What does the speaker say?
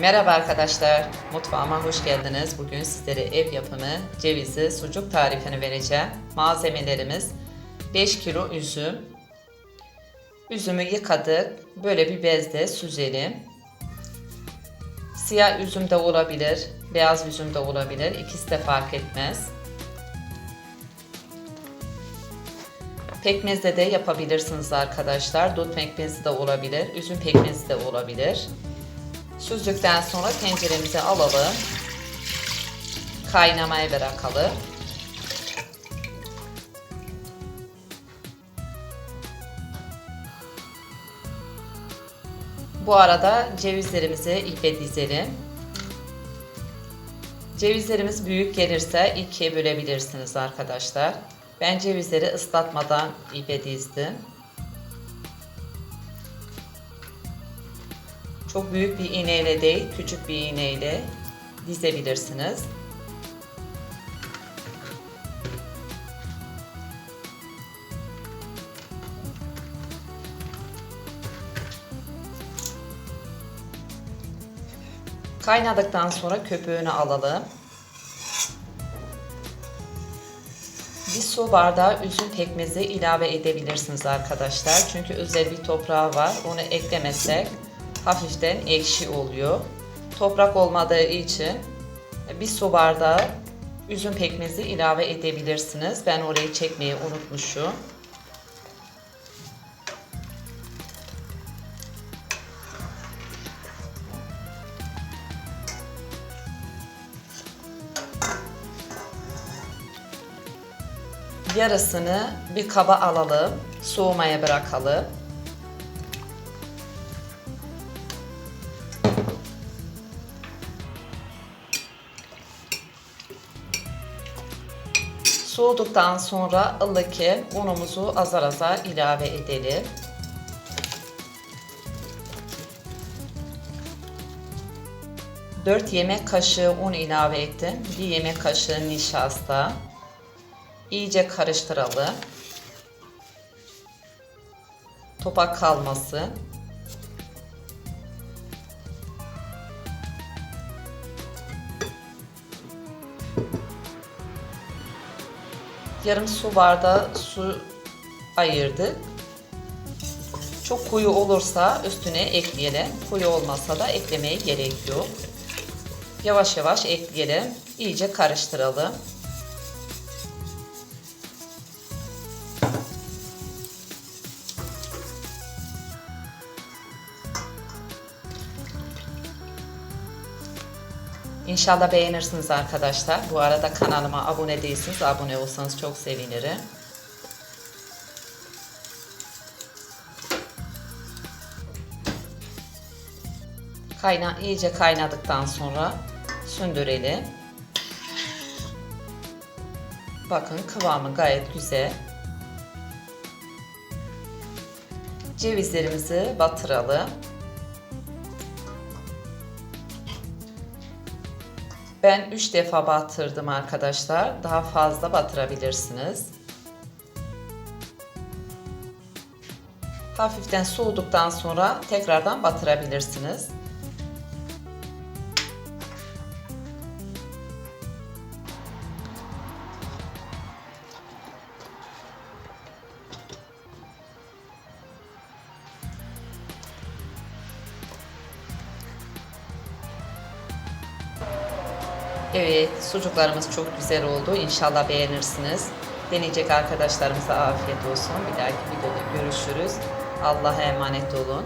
Merhaba arkadaşlar, mutfağıma hoş geldiniz. Bugün sizlere ev yapımı cevizli sucuk tarifini vereceğim. Malzemelerimiz 5 kilo üzüm. Üzümü yıkadık. Böyle bir bezde süzelim. Siyah üzüm de olabilir, beyaz üzüm de olabilir. İkisi de fark etmez. Pekmezde de yapabilirsiniz arkadaşlar. Dut pekmezi de olabilir, üzüm pekmezi de olabilir. Süzdükten sonra tenceremize alalım. Kaynamaya bırakalım. Bu arada cevizlerimizi ipe dizelim. Cevizlerimiz büyük gelirse ikiye bölebilirsiniz arkadaşlar. Ben cevizleri ıslatmadan ipe dizdim. Çok büyük bir iğneyle değil, küçük bir iğneyle dizebilirsiniz. Kaynadıktan sonra köpüğünü alalım. Bir su bardağı üzüm pekmezi ilave edebilirsiniz arkadaşlar. Çünkü özel bir toprağı var. Onu eklemezsek hafiften ekşi oluyor. Toprak olmadığı için bir su bardağı üzüm pekmezi ilave edebilirsiniz. Ben orayı çekmeyi unutmuşum. Yarısını bir kaba alalım, soğumaya bırakalım. Soğuduktan sonra ılıkken unumuzu azar azar ilave edelim. Dört yemek kaşığı un ilave ettim. Bir yemek kaşığı nişasta. İyice karıştıralım. Topak kalmasın. Yarım su bardağı su ayırdık. Çok koyu olursa üstüne ekleyelim. Koyu olmasa da eklemeye gerek yok. Yavaş yavaş ekleyelim. İyice karıştıralım. İnşallah beğenirsiniz arkadaşlar. Bu arada kanalıma abone değilsiniz. Abone olsanız çok sevinirim. Kayna iyice kaynadıktan sonra söndürelim. Bakın kıvamı gayet güzel. Cevizlerimizi batıralım. Ben 3 defa batırdım arkadaşlar. Daha fazla batırabilirsiniz. Hafiften soğuduktan sonra tekrardan batırabilirsiniz. Evet, sucuklarımız çok güzel oldu. İnşallah beğenirsiniz. Deneyecek arkadaşlarımıza afiyet olsun. Bir dahaki videoda görüşürüz. Allah'a emanet olun.